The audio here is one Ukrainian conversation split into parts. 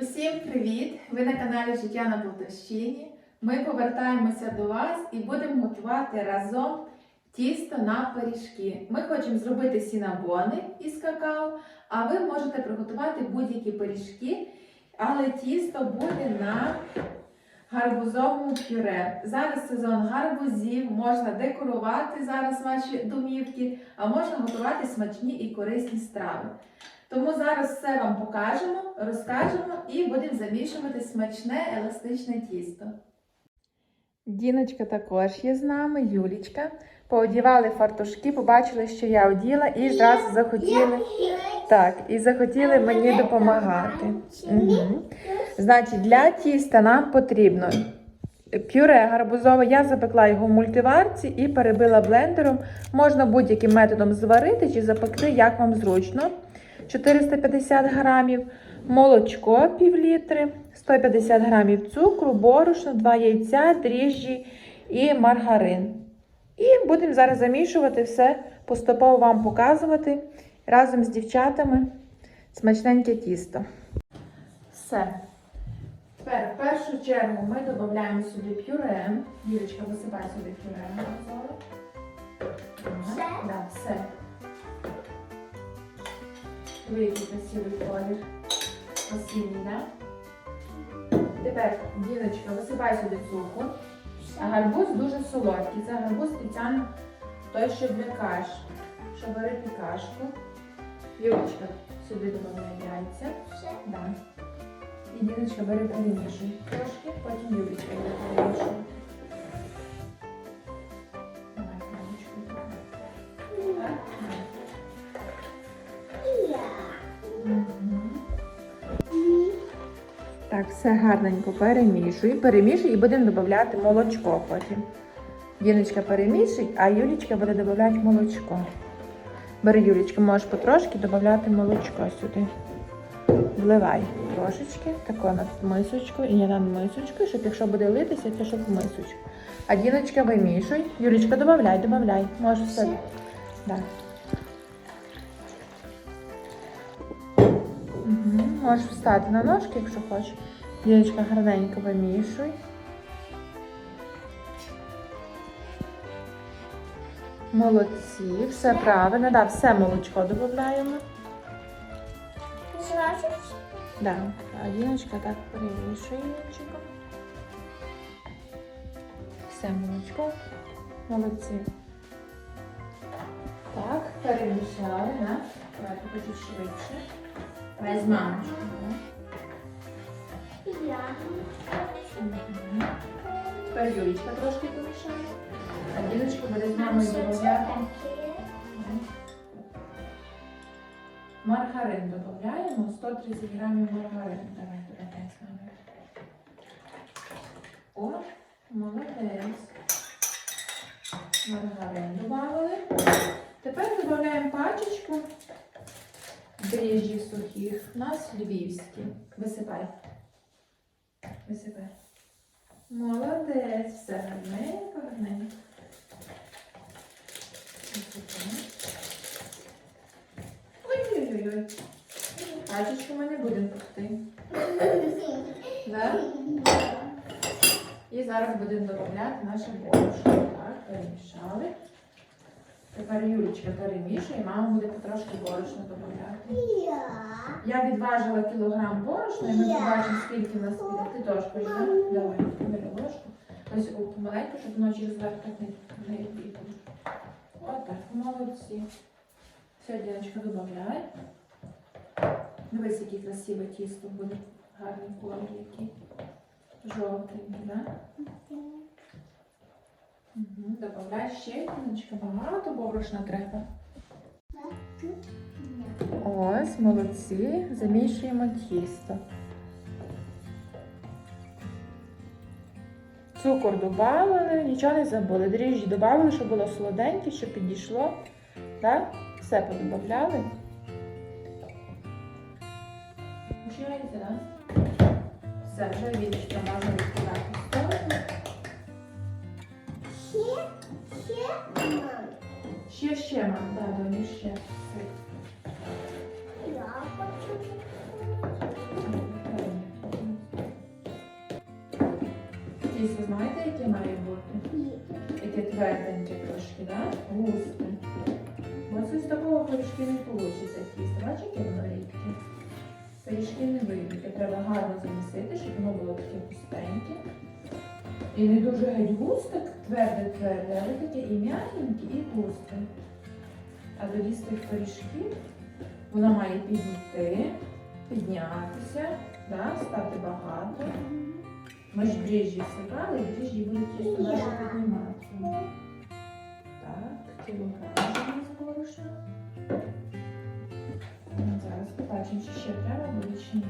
Усім привіт! Ви на каналі Життя на Полтавщині. Ми повертаємося до вас і будемо готувати разом тісто на пиріжки. Ми хочемо зробити сінабони із какао, а ви можете приготувати будь-які пиріжки, але тісто буде на гарбузовому пюре. Зараз сезон гарбузів, можна декорувати зараз ваші домівки, а можна готувати смачні і корисні страви. Тому зараз все вам покажемо, розкажемо і будемо замішувати смачне еластичне тісто. Діночка також є з нами, Юлічка. Поодівали фартушки, побачили, що я оділа, і зразу захотіли. Так, і захотіли мені допомагати. Угу. Значить, для тіста нам потрібно пюре гарбузове. Я запекла його в мультиварці і перебила блендером. Можна будь-яким методом зварити чи запекти, як вам зручно. 450 грамів, молочко пів літри, 150 грамів цукру, борошно, 2 яйця, дріжджі і маргарин. І будемо зараз замішувати все, поступово вам показувати разом з дівчатами смачненьке тісто. Все. Тепер в першу чергу ми додаємо сюди пюре. Юрочка, висипай сюди пюре. Великий красивий колір. Осінній, да? Тепер, Діночка, висипай сюди цукор. А гарбуз дуже солодкий. Це гарбуз спеціально той, що для каш. Щоб варити кашку. Юрочка, сюди додаємо яйця. Все. Да. І Діночка бери перемішуй трошки, потім Юлічка буде все гарненько перемішуй. Перемішуй і будемо додавати молочко потім. Діночка перемішуй, а Юлічка буде додавати молочко. Бери, Юлічка, можеш потрошки додавати молочко сюди. Вливай трошечки, тако над мисочку і не над мисочкою, щоб якщо буде литися, то щоб в мисочку. А Діночка вимішуй. Юлічка, додай, додай. Можеш все. Да. Угу. Можеш встати на ножки, якщо хочеш. Діночка гарненько вимішуй. Молодці, все правильно. Да, все молочко додаємо. Да. А Діночка так перемішує вінчиком. Все молочко. Молодці. Так, перемішали, да? Давайте хочу швидше. Давай Тепер Юлічка трошки помішає. А Діночка буде з Що додати. Маргарин додаємо, 130 грамів маргарину. Давай додаємо з нами. О, молодець. Маргарин додали. Тепер додаємо пачечку дріжджів сухих. У нас львівські. Висипай. Висипай. Молодець. Все гарненько, гарненько. Ой-ой-ой. Пачечку ми не будемо пекти. І зараз будемо додавати наше борошно. Так, перемішали. Тепер Юлічка перемішує, мама буде потрошки борошна додавати. Я. Відважила кілограм борошна, і ми побачимо, скільки в нас піде. Ти теж хочеш. Давай, бери ложку. Ось помаленьку, щоб воно через верх так не, не. Отак, молодці. Все, Діночка, додай. Дивись, яке красиве тісто буде. Гарний колір який. Жовтенький, да? Угу. Добавляй ще, Діночка, багато борошна треба. Ось, молодці. Замішуємо тісто. Цукор додали, нічого не забули. Дріжджі додали, щоб було солоденьке, щоб підійшло. Так? Все подобавляли. Починається, так? Все, вже віночка можна відкидати в. Ще, ще мам. Ще, ще, мам, да, доню, ще. Я знаєте, яке має бути? Яке тверденьке трошки, да? Густе. Бо це з такого пиріжки не вийде тісто. Бачите, яке воно рідке? Пиріжки не вийдуть. Треба гарно замісити, щоб воно було таке густеньке. І не дуже геть густе, тверде-тверде, але таке і м'якеньке, і густе. А з тих пиріжків воно має підійти, піднятися, да, стати багато. Ми ж дріжджі сипали, і дріжджі будуть тісто наше піднімати. Так, кілограм з борошна. Зараз побачимо, чи ще треба буде чи ні.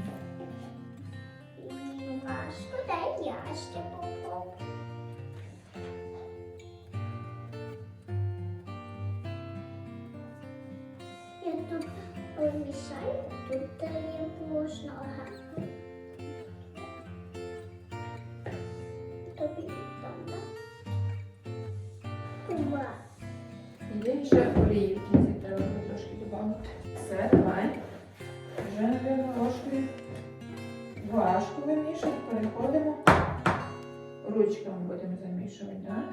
І дай я ще попробую. Я тут помішаю, тут дає можна ага. Тобі там, так? Ума. Є ще олії в треба трошки додати. Все, давай. Вже, напевно, ложкою важко вимішати, переходимо. Ручками будемо замішувати. Так,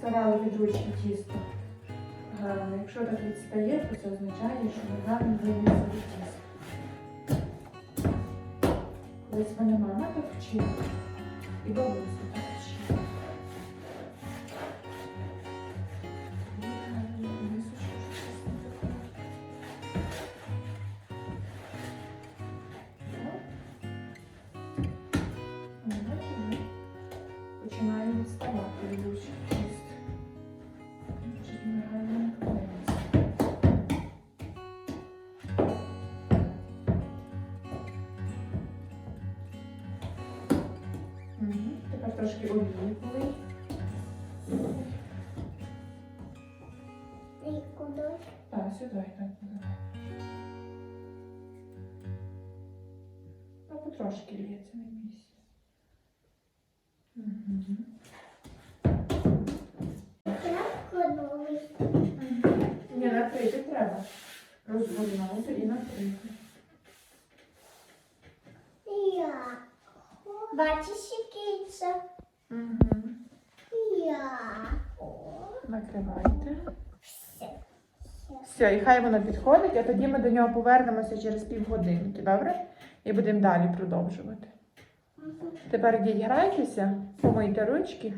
відставало від ручки тісто. Гарно. Якщо так відстає, то це означає, що ми гарно вимісили тісто. Колись мене мама так вчила. І бабуся трошки куди? Так, сюди, так, давай. Ну, потрошки лється, не бійся. Угу. Ні, накрити треба. Розгорнути і накрити. Я. Бачиш, який це? Угу. Накривайте. все. І хай воно підходить, а тоді ми до нього повернемося через півгодинки, добре? І будемо далі продовжувати. Тепер йдіть грайтеся, помийте ручки.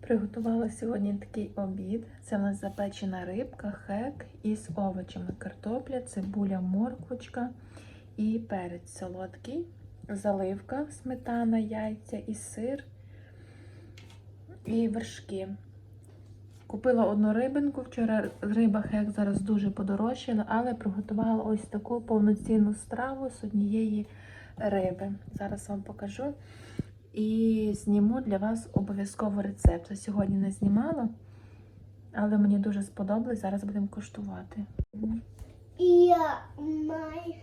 Приготувала сьогодні такий обід. Це в нас запечена рибка, хек із овочами, картопля, цибуля, морквочка і перець солодкий, заливка, сметана, яйця і сир і вершки. Купила одну рибинку. Вчора риба хек зараз дуже подорожчала, але приготувала ось таку повноцінну страву з однієї риби. Зараз вам покажу. І зніму для вас обов'язково рецепт. Сьогодні не знімала, але мені дуже сподобалось. Зараз будемо куштувати. Я маю.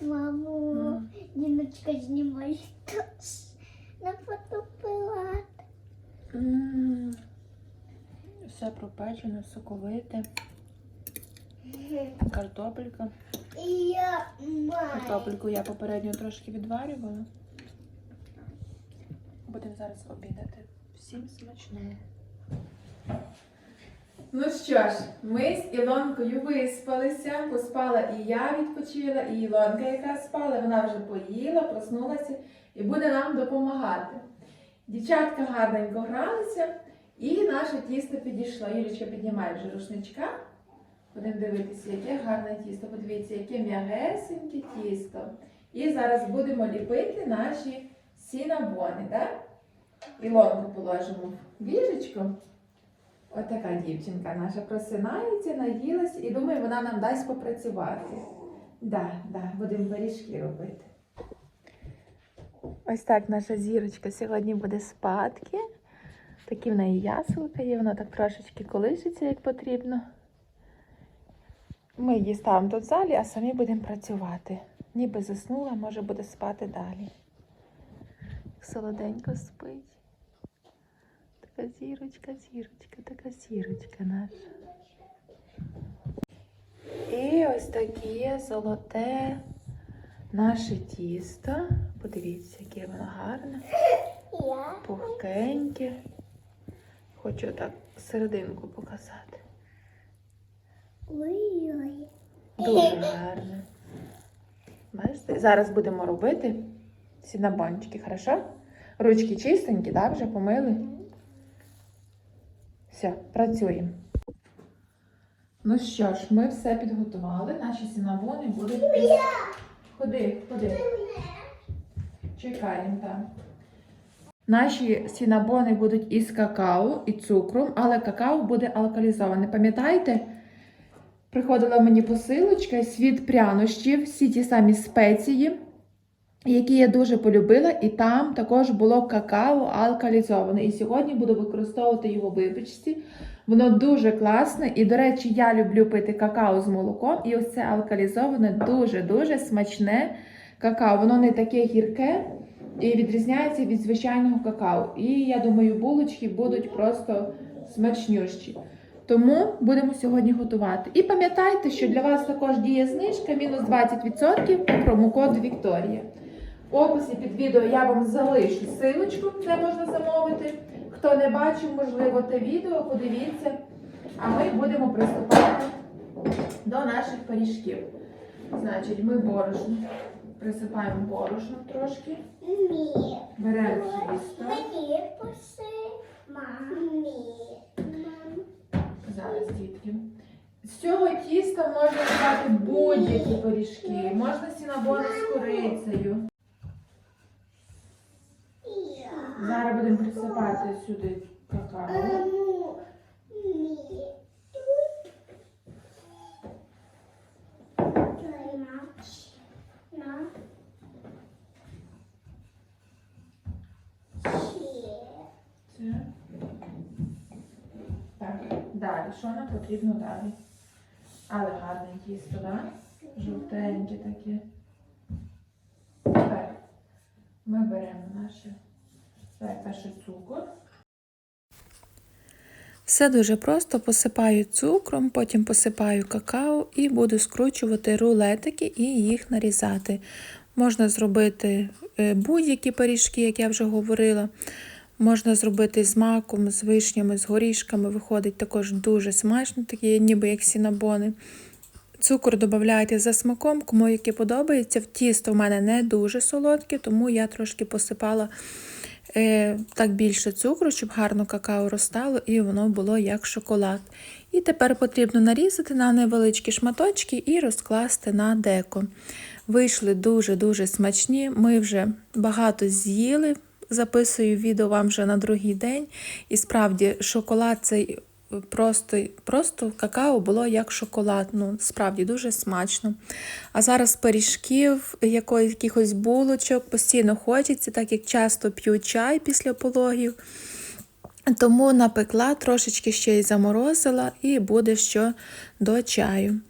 Маму, М. Діночка знімає на фотоапарат. М, Все пропечене, соковите, картопелька. Я маю. Картопельку я попередньо трошки відварювала. Будемо зараз обідати. Всім смачного. Ну що ж, ми з Ілонкою виспалися, поспала і я відпочила, і Ілонка, яка спала, вона вже поїла, проснулася і буде нам допомагати. Дівчатка гарненько гралися, І наше тісто підійшло. Юлічка піднімає вже рушничка. Будемо дивитися, яке гарне тісто. Подивіться, яке м'ягесеньке тісто. І зараз будемо ліпити наші сінабони, так? Ілонку положимо в ліжечко. Отака дівчинка наша просинається, наїлась і думаю, вона нам дасть попрацювати. Да, да, будемо пиріжки робити. Ось так наша зірочка сьогодні буде спадки. Такі в неї яселка є, вона так трошечки колишиться, як потрібно. Ми її ставимо тут в залі, а самі будемо працювати. Ніби заснула, може буде спати далі. Солоденько спить. Така зірочка, зірочка, така зірочка наша. І ось таке золоте наше тісто. Подивіться, яке воно гарне, пухкеньке. Хочу так серединку показати. Ой-ой. Дуже гарне. Бачите? Зараз будемо робити сінабончики, хорошо? Ручки чистенькі, да, вже помили. Все, працюємо. Ну що ж, ми все підготували. Наші сінабони будуть. під- Ходи, ходи. Чекаємо там. Наші сінабони будуть із какао і цукром, але какао буде алкалізоване. Пам'ятаєте? Приходила мені посилочка світ прянощів, всі ті самі спеції, які я дуже полюбила, і там також було какао алкалізоване. І сьогодні буду використовувати його в. Воно дуже класне. І, до речі, я люблю пити какао з молоком. І ось це алкалізоване дуже-дуже смачне какао. Воно не таке гірке і відрізняється від звичайного какао. І я думаю, булочки будуть просто смачнющі. Тому будемо сьогодні готувати. І пам'ятайте, що для вас також діє знижка мінус 20% по промокод Вікторія. В описі під відео я вам залишу силочку, де можна замовити. Хто не бачив, можливо, те відео, подивіться. А ми будемо приступати до наших пиріжків. Значить, ми борошно присипаємо борошном трошки, Ні. беремо тісто. Мені. Мамі. Зараз, дітки. З цього тіста можна робити будь-які пиріжки, можна сінабони з курицею. Я. Зараз будемо присипати сюди какао. На. Ще. Так, далі. Що нам потрібно далі? Але гарне тісто, так? Жовтеньке таке. Тепер ми беремо наше давай перший цукор. Все дуже просто посипаю цукром, потім посипаю какао і буду скручувати рулетики і їх нарізати. Можна зробити е, будь-які пиріжки, як я вже говорила. Можна зробити з маком, з вишнями, з горішками. Виходить також дуже смачно, такі ніби як сінабони. Цукор додавайте за смаком, кому яке подобається. В тісто в мене не дуже солодке, тому я трошки посипала так більше цукру, щоб гарно какао розтало і воно було як шоколад. І тепер потрібно нарізати на невеличкі шматочки і розкласти на деко. Вийшли дуже-дуже смачні. Ми вже багато з'їли. Записую відео вам вже на другий день. І справді, шоколад цей просто, просто какао було як шоколад. Ну, справді дуже смачно. А зараз пиріжків, якихось булочок постійно хочеться, так як часто п'ю чай після пологів. Тому напекла, трошечки ще й заморозила, і буде що до чаю.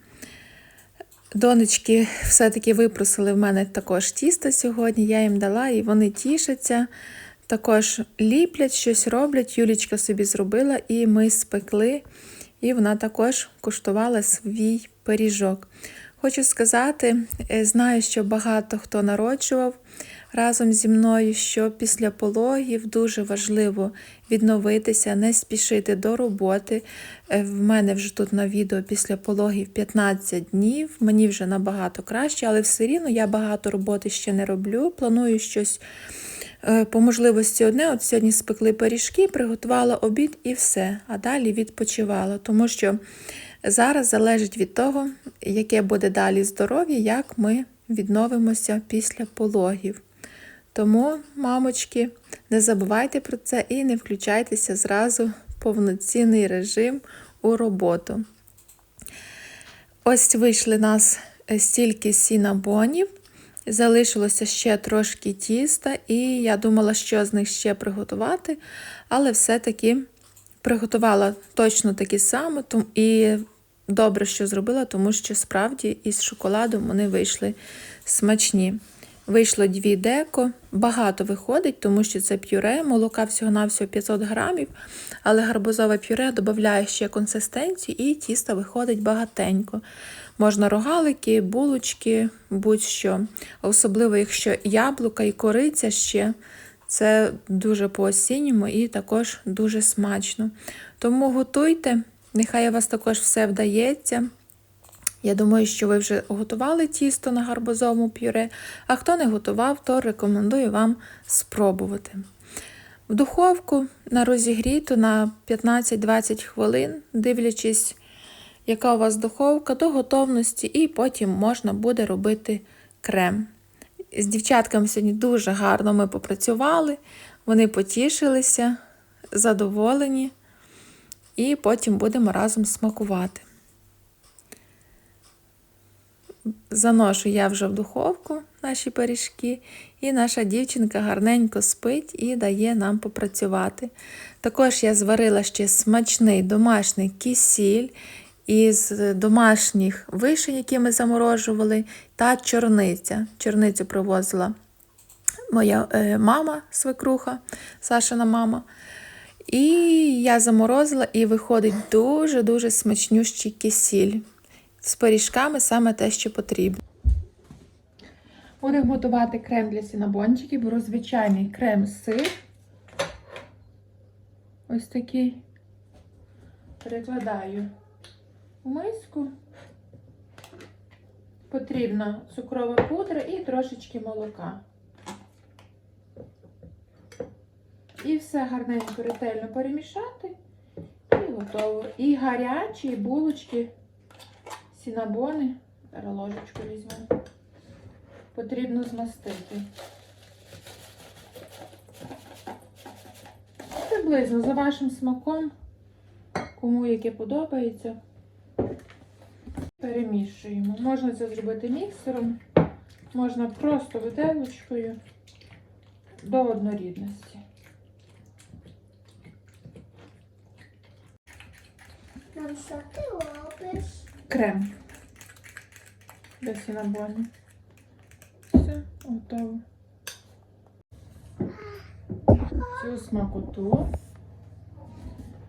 Донечки все-таки випросили в мене також тісто сьогодні. Я їм дала, і вони тішаться. Також ліплять, щось роблять. Юлічка собі зробила, і ми спекли. І вона також куштувала свій пиріжок. Хочу сказати, е, знаю, що багато хто народжував разом зі мною, що після пологів дуже важливо відновитися, не спішити до роботи. Е, В мене вже тут на відео після пологів 15 днів. Мені вже набагато краще, але все рівно я багато роботи ще не роблю. Планую щось по можливості одне. От сьогодні спекли пиріжки, приготувала обід і все. А далі відпочивала, тому що зараз залежить від того, яке буде далі здоров'я, як ми відновимося після пологів. Тому, мамочки, не забувайте про це і не включайтеся зразу в повноцінний режим у роботу. Ось вийшли нас е, стільки сінабонів. Залишилося ще трошки тіста, і я думала, що з них ще приготувати, але все-таки приготувала точно такі саме, і добре, що зробила, тому що справді із шоколадом вони вийшли смачні. Вийшло дві деко, багато виходить, тому що це пюре, молока всього-навсього 500 грамів, але гарбузове пюре додає ще консистенцію і тісто виходить багатенько. Можна рогалики, булочки, будь-що. Особливо, якщо яблука і кориця ще, це дуже по-осінньому і також дуже смачно. Тому готуйте, нехай у вас також все вдається. Я думаю, що ви вже готували тісто на гарбузовому пюре, а хто не готував, то рекомендую вам спробувати. В духовку на розігріту на 15-20 хвилин, дивлячись, яка у вас духовка, до готовності, і потім можна буде робити крем. З дівчатками сьогодні дуже гарно ми попрацювали, вони потішилися, задоволені, і потім будемо разом смакувати. Заношу я вже в духовку наші пиріжки, і наша дівчинка гарненько спить і дає нам попрацювати. Також я зварила ще смачний домашній кисіль із домашніх вишень, які ми заморожували, та чорниця. Чорницю привозила моя е, мама, свекруха, Сашина мама. І я заморозила, і виходить дуже-дуже смачнющий кисіль. З пиріжками саме те, що потрібно. Будемо готувати крем для сінабончиків. Беру звичайний крем-сир. Ось такий. Перекладаю в миску. Потрібна цукрова пудра і трошечки молока. І все гарненько ретельно перемішати. І готово. І гарячі булочки, сінабони. Ложечку візьму. Потрібно змастити. Приблизно за вашим смаком, кому яке подобається. Перемішуємо. Можна це зробити міксером, можна просто виделочкою до однорідності. Нам що ти робиш? Крем для сінабону. Все, готово. Цю смакоту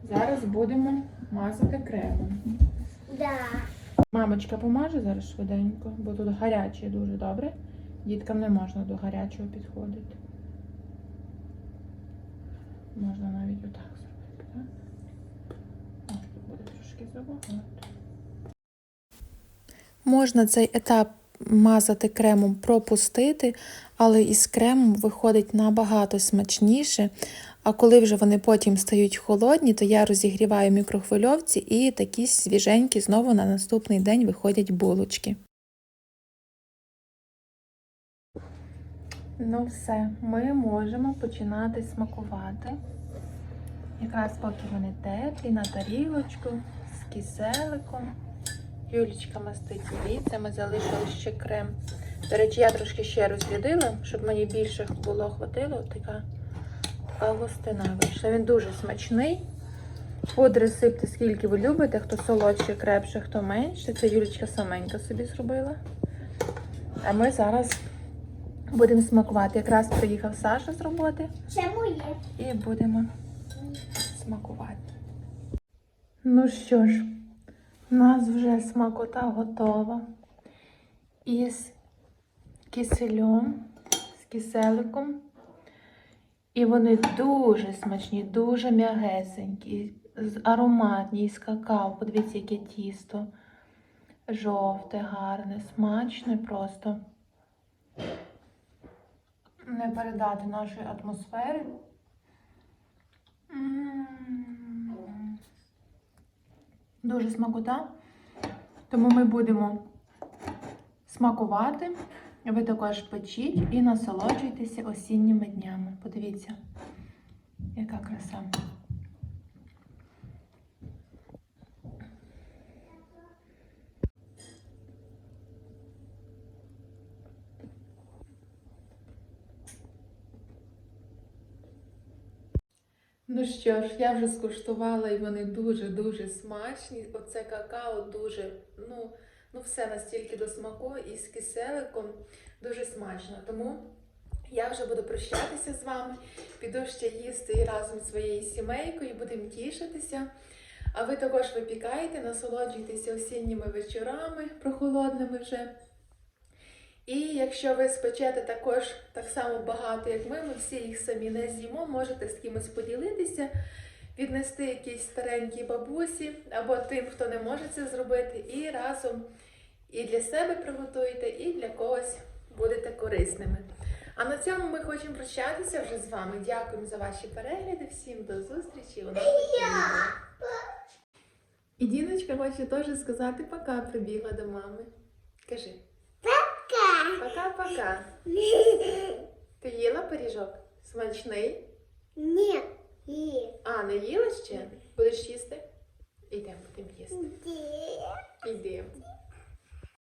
зараз будемо мазати кремом. Да. Мамочка помаже зараз швиденько, бо тут гаряче дуже добре. Діткам не можна до гарячого підходити. Можна навіть отак зробити, так? О, тут буде трошки забагато. Можна цей етап мазати кремом пропустити, але із кремом виходить набагато смачніше. А коли вже вони потім стають холодні, то я розігріваю мікрохвильовці і такі свіженькі знову на наступний день виходять булочки. Ну все, ми можемо починати смакувати. Якраз поки вони теплі, на тарілочку з киселиком. Юлічка мастить яйцями, залишили ще крем. До речі, я трошки ще розрядила, щоб мені більше було хватило. Така, така густина вийшла. Він дуже смачний. Пудри сипте, скільки ви любите, хто солодше, крепше, хто менше. Це Юлічка саменька собі зробила. А ми зараз будемо смакувати. Якраз приїхав Саша з роботи Це моє. і будемо смакувати. Ну що ж, у нас вже смакота готова. Із кисельом, з киселиком. І вони дуже смачні, дуже м'ягесенькі, ароматні, з какао. Подивіться, яке тісто. Жовте, гарне, смачне просто. не передати нашої атмосфери. М. Дуже смакота. Тому ми будемо смакувати. Ви також печіть і насолоджуйтеся осінніми днями. Подивіться, яка краса. Ну що ж, я вже скуштувала і вони дуже-дуже смачні. Оце какао дуже, ну, ну все настільки до смаку і з киселиком дуже смачно. Тому я вже буду прощатися з вами. Піду ще їсти і разом зі своєю сімейкою, будемо тішитися. А ви також випікаєте, насолоджуйтеся осінніми вечорами, прохолодними вже. І якщо ви спечете також так само багато, як ми, ми всі їх самі не з'їмо, можете з кимось поділитися, віднести якійсь старенькій бабусі або тим, хто не може це зробити, і разом і для себе приготуєте, і для когось будете корисними. А на цьому ми хочемо прощатися вже з вами. Дякуємо за ваші перегляди. Всім до зустрічі у відео. І Діночка хоче теж сказати пока, прибігла до мами. Кажи. Пока-пока. Ти їла пиріжок? Смачний? Ні. А, не їла ще? Будеш їсти? Ідемо, будемо їсти. Ідемо.